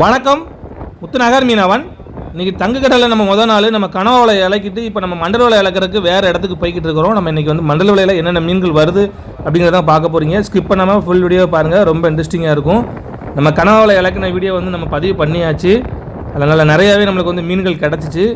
வணக்கம். முத்துநகர் மீனவன். இன்றைக்கி தங்கக்கடலில் நம்ம முதல் நாள் நம்ம கனவ இலக்கிட்டு இப்போ நம்ம மண்டல வலை இலக்கிறதுக்கு வேறு இடத்துக்கு போய்கிட்டு இருக்கிறோம். நம்ம இன்றைக்கி வந்து மண்டல வலையில் என்னென்ன மீன்கள் வருது அப்படிங்கிறத பார்க்க போகிறீங்க ஸ்கிப் பண்ணாமல் ஃபுல் வீடியோ பாருங்கள் ரொம்ப இன்ட்ரெஸ்டிங்காக இருக்கும். நம்ம கனவ வலை இலக்கின வீடியோ வந்து நம்ம பதிவு பண்ணியாச்சு. அதனால் நிறையாவே நம்மளுக்கு வந்து மீன்கள் கிடச்சிச்சு.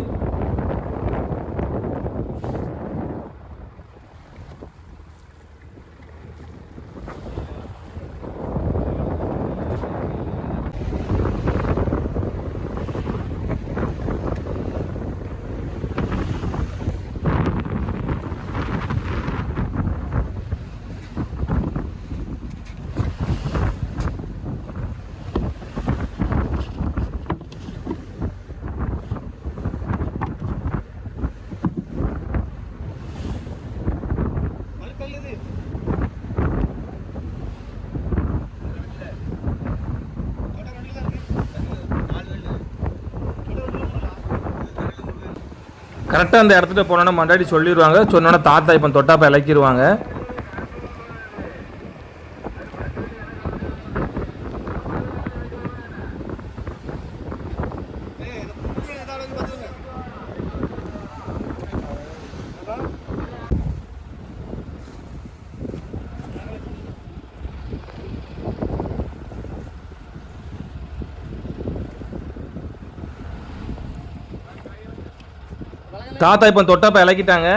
கரெக்டாக அந்த இடத்துல போனோன்னா மண்டாடி சொல்லிடுவாங்க சொன்னோன்னா தாத்தா இப்போ தொட்டாப்பா இலக்கிடுவாங்க தாத்தா இப்போ தொட்டப்ப இலக்கிட்டாங்க.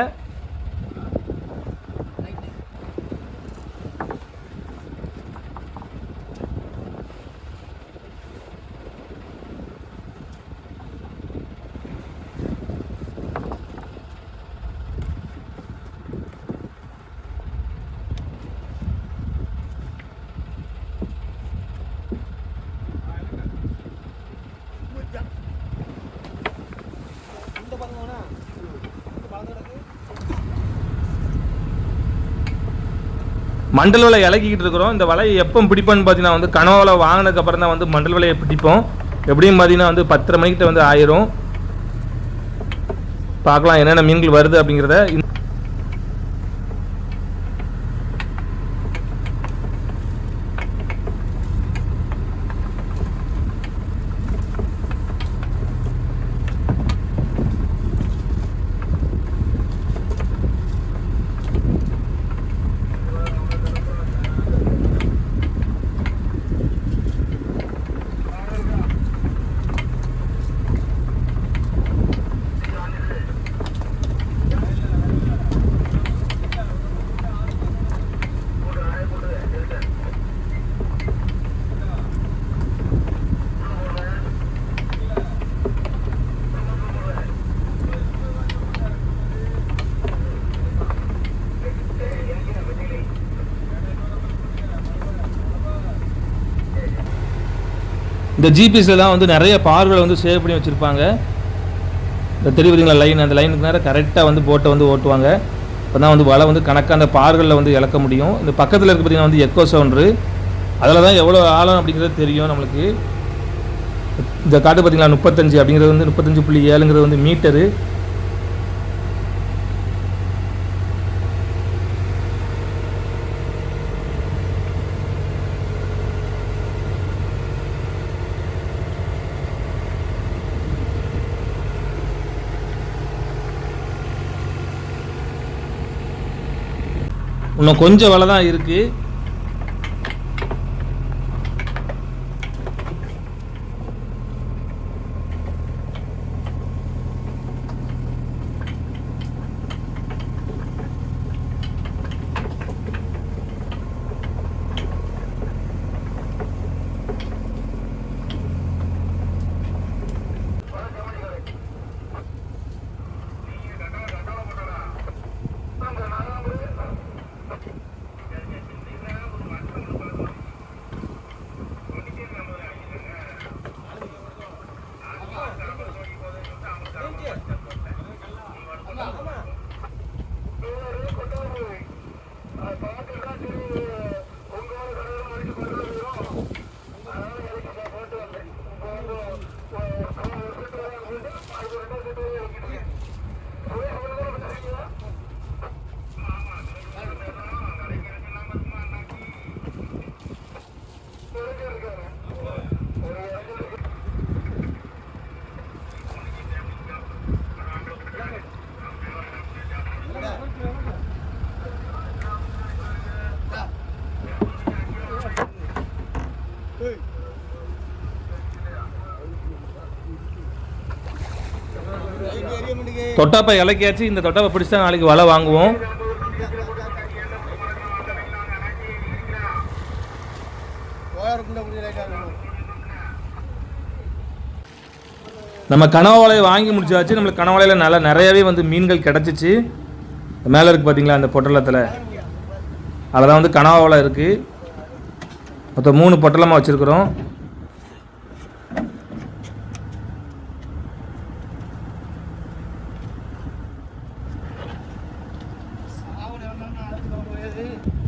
மண்டல் வலை இலக்கிக்கிட்டு இருக்கிறோம். இந்த வலையை எப்போ பிடிப்போம்னு பார்த்தீங்கன்னா வந்து கனவுல வாங்கினதுக்கு அப்புறம் தான் வந்து மண்டல் வலையை பிடிப்போம். எப்படியும் பார்த்தீங்கன்னா வந்து பத்தரை மணிக்கிட்ட வந்து ஆயிரும். பார்க்கலாம் என்னென்ன மீன்கள் வருது அப்படிங்கிறத. இந்த- இந்த வந்து நிறைய பார்களை வந்து சேவ் பண்ணி வச்சுருப்பாங்க. இந்த தெரியுதுங்களா லைன் அந்த லைனுக்கு நேரம் கரெக்டாக வந்து போட்டை வந்து ஓட்டுவாங்க. அப்போ தான் வந்து வலை வந்து கணக்காக அந்த பார்களில் வந்து இழக்க முடியும். இந்த பக்கத்தில் இருக்க பார்த்திங்கன்னா வந்து எக்கோ சவுண்டு அதில் தான் எவ்வளோ ஆழம் அப்படிங்கிறது தெரியும் நம்மளுக்கு. இந்த காட்டு பார்த்தீங்களா முப்பத்தஞ்சு அப்படிங்கிறது வந்து முப்பத்தஞ்சு புள்ளி ஏழுங்கிறது வந்து மீட்டரு இன்னும் கொஞ்சம் வலை தான் இருக்குது தொட்டாப்பை இலக்கியாச்சு இந்த தொட்டாப்பை பிடிச்சி தான் நாளைக்கு வலை வாங்குவோம். நம்ம கனவா வலையை வாங்கி முடிச்சாச்சு. நம்மளுக்கு கனவாலையில் நல்லா நிறையவே வந்து மீன்கள் கிடச்சிச்சு. மேலே இருக்குது பார்த்தீங்களா அந்த பொட்டலத்தில்? அதில் தான் வந்து கனவா வலை இருக்குது மொத்தம் மூணு பொட்டலமாக வச்சுருக்குறோம். வந்து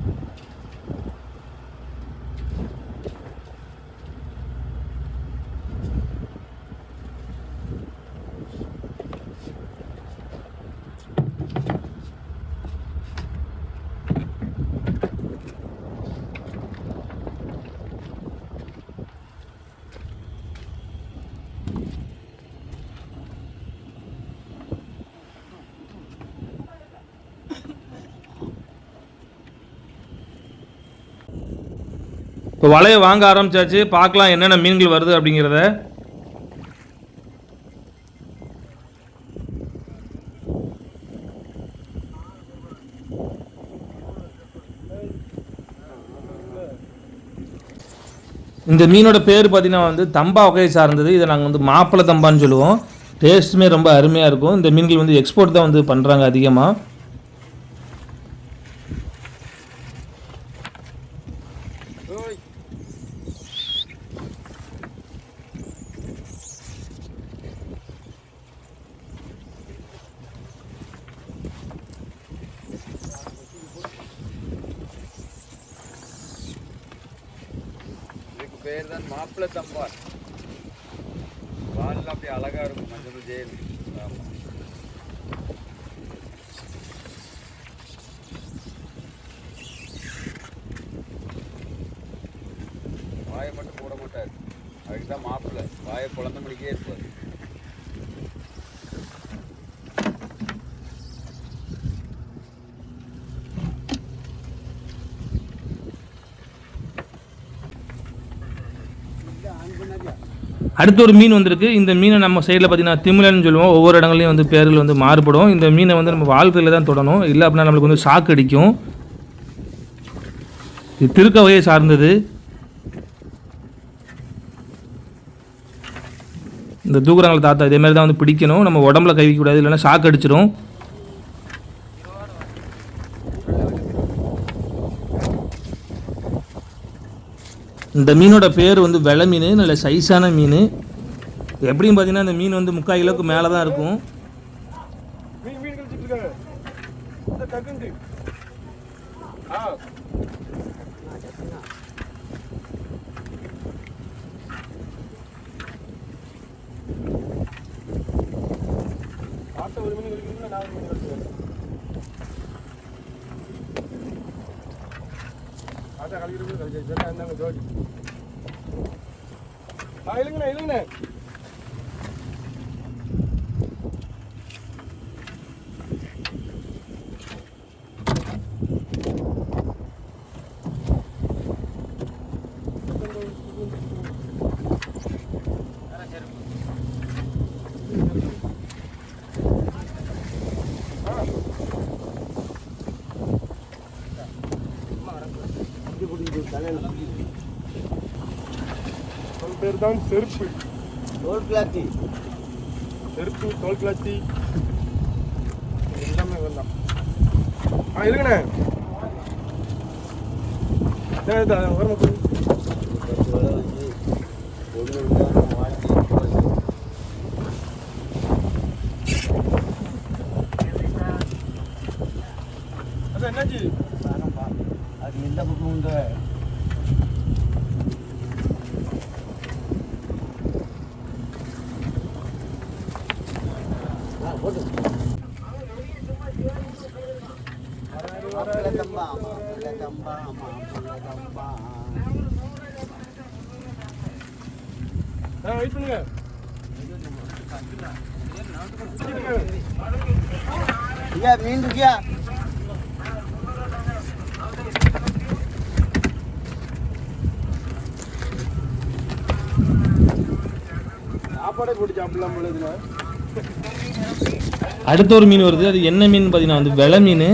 இப்போ வலையை வாங்க ஆரம்பிச்சாச்சு பார்க்கலாம் என்னென்ன மீன்கள் வருது அப்படிங்கிறத. இந்த மீனோட பேர் பார்த்தீங்கன்னா வந்து தம்பா வகையை சார்ந்தது. இதை நாங்கள் வந்து மாப்பிள்ளை தம்பான்னு சொல்லுவோம். டேஸ்ட்டுமே ரொம்ப அருமையாக இருக்கும். இந்த மீன்கள் வந்து எக்ஸ்போர்ட் தான் வந்து பண்ணுறாங்க அதிகமாக பேர் தான் மாப்பிள்ளை தம்பார் வாலில் அப்படி அழகா இருக்கும் மஞ்சள் ஜெயில் அடுத்து ஒரு மீன் வந்திருக்கு. இந்த மீனை நம்ம சைடில் பார்த்தீங்கன்னா திமிலன்னு சொல்லுவோம். ஒவ்வொரு இடங்களையும் வந்து பேர்கள் வந்து மாறுபடும். இந்த மீனை வந்து நம்ம வாழ்க்கையில் தான் தொடணும். இல்லை அப்படின்னா நம்மளுக்கு வந்து ஷாக் அடிக்கும். இது திருக்க வகையை சார்ந்தது. இந்த தூக்குறாங்கள தாத்தா இதே மாதிரி தான் வந்து பிடிக்கணும். நம்ம உடம்புல கை வைக்கக்கூடாது இல்லைன்னா ஷாக் அடிச்சிடும் இந்த மீனோட பேர் வந்து வெலை மீன் நல்ல சைஸான மீன். எப்படியும் பார்த்தீங்கன்னா இந்த மீன் வந்து முக்கால் கிலோவுக்கு மேலே தான் இருக்கும் ஒரு மீன் கழிச்சிட்டு കളിക്കുന്നത് കളിച്ചു എന്നാ ജോലി ആ ഇല്ലെങ്കിലേ ഇല്ലെങ്കിലേ. தான் செருப்பு. தோல் பிளாத்தி செருப்பு தோல் கிளாத்தி. எல்லாமே வரலாம் ஆ இல்லைங்கண்ணே சரி, இதோ, வரமா போய். அது என்னாச்சு அது எந்த பக்கம் உண்டு மாப்பிள்ளை தம்பா மாப்பிள்ளை தம்பா மாப்பிள்ளை தம்பா ஆ வெயிட் பண்ணுங்க. ஐயா மீன் இருக்கியா? சாப்பாடே போட்டு சாப்பிடலாம் போல இதுல அடுத்த ஒரு மீன் வருது. அது என்ன மீன் பார்த்தீங்கன்னா வந்து வெலை மீன்.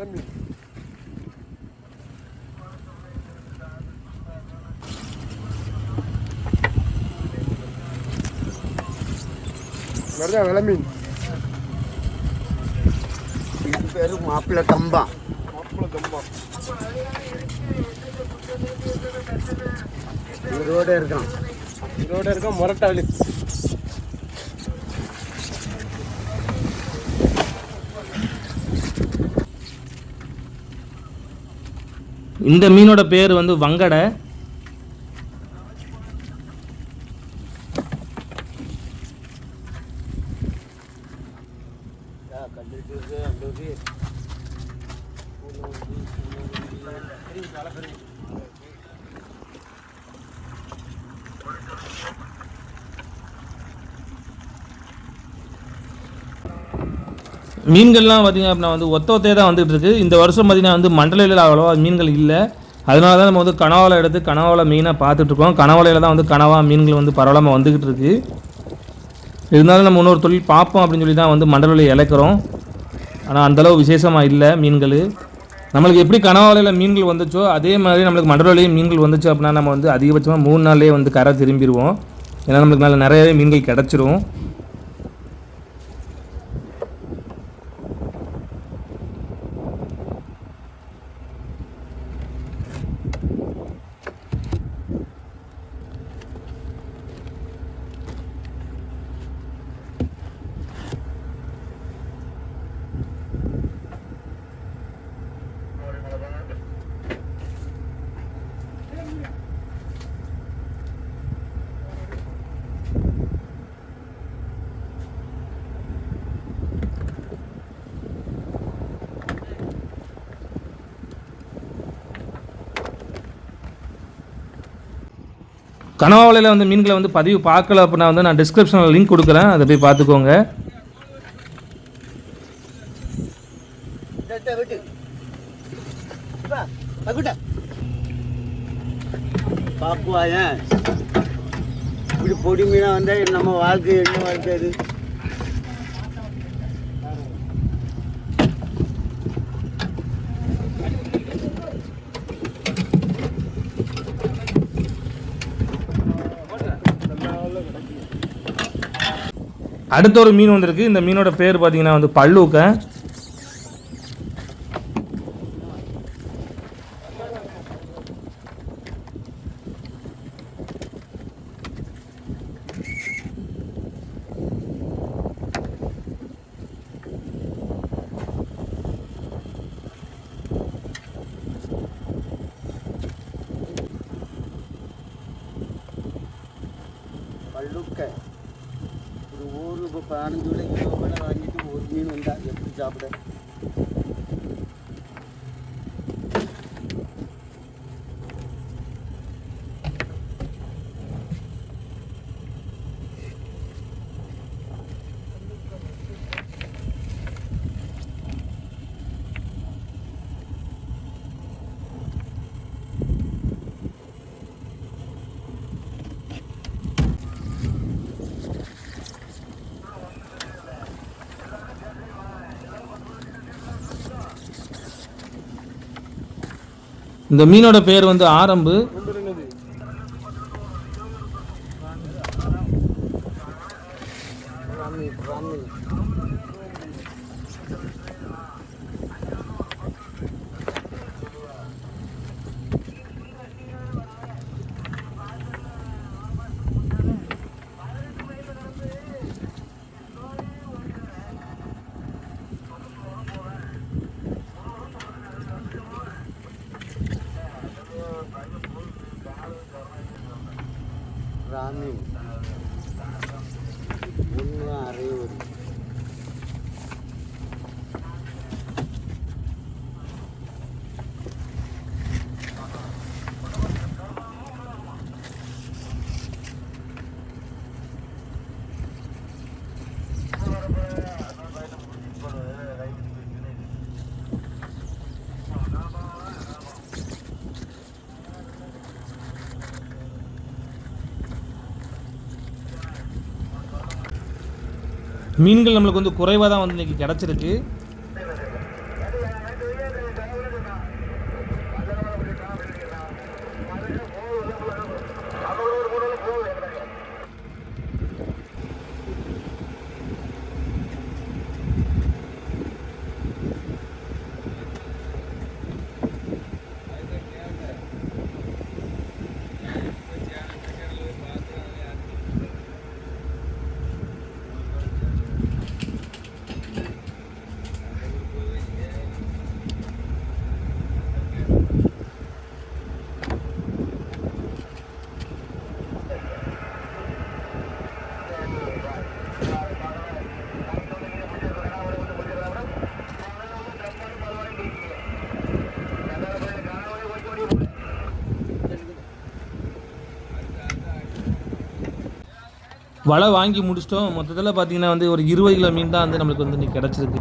விலை மீன் வருதா விலை மீன் இது பேர் மாப்பிள்ளை கம்பா மாப்பிள தம்பா இதோட இருக்கான் இதோட இருக்க மொரட்டாளி இந்த மீனோட பேர் வந்து வங்கடை. மீன்கள்லாம் பார்த்திங்க அப்படின்னா வந்து ஒத்த தான் வந்துகிட்டு இருக்குது இந்த வருஷம் பார்த்திங்கன்னா வந்து மண்டலையில் அவ்வளோவா மீன்கள் இல்லை. அதனால தான் நம்ம வந்து கனவாவில் எடுத்து கனவாவில் மீனாக பார்த்துட்ருக்கோம் கனவாலையில் தான் வந்து கனவா மீன்கள் வந்து பரவலாமல் வந்துக்கிட்டு இருக்கு. இருந்தாலும் நம்ம இன்னொரு தொழில் பார்ப்போம் அப்படின்னு சொல்லி தான் வந்து மண்டலையில் இழக்கிறோம். ஆனால் அந்தளவு விசேஷமாக இல்லை மீன்கள். நம்மளுக்கு எப்படி கனவாலையில் மீன்கள் வந்துச்சோ அதே மாதிரி நம்மளுக்கு மண்டலிலையும் மீன்கள் வந்துச்சு அப்படின்னா நம்ம வந்து அதிகபட்சமாக மூணு நாள்லேயே வந்து கரை திரும்பிடுவோம். ஏன்னா நம்மளுக்கு நல்ல நிறையவே மீன்கள் கிடச்சிரும். கனவாவலையில் வந்து மீன்களை வந்து பதிவு பார்க்கல அப்படின்னா வந்து நான் டிஸ்கிரிப்ஷனில் லிங்க் கொடுக்குறேன். அதை போய் பார்த்துக்கோங்க. பாப்புவாயன் இப்படி பொடி மீனாக வந்தால் நம்ம வாழ்க்கை என்ன வாழ்க்கை அடுத்த ஒரு மீன் வந்திருக்கு. இந்த மீனோட பேர் பார்த்தீங்கன்னா வந்து பல்லூக்க. நாலஞ்சு இப்போ பதினஞ்சு விலை இருபது விலை வாங்கிட்டு ஒரு மீன் வந்தால் எப்படி சாப்பிட இந்த மீனோட பேர் வந்து ஆரம்பு. மீன்கள் நம்மளுக்கு வந்து குறைவாக தான் வந்து இன்றைக்கி கிடச்சிருக்கு. வலை வாங்கி முடிச்சிட்டோம். மொத்தத்தில் பார்த்தீங்கன்னா வந்து ஒரு இருபது கிலோ மீன் தான் வந்து நம்மளுக்கு வந்து இன்னைக்கு கிடச்சிருக்கு.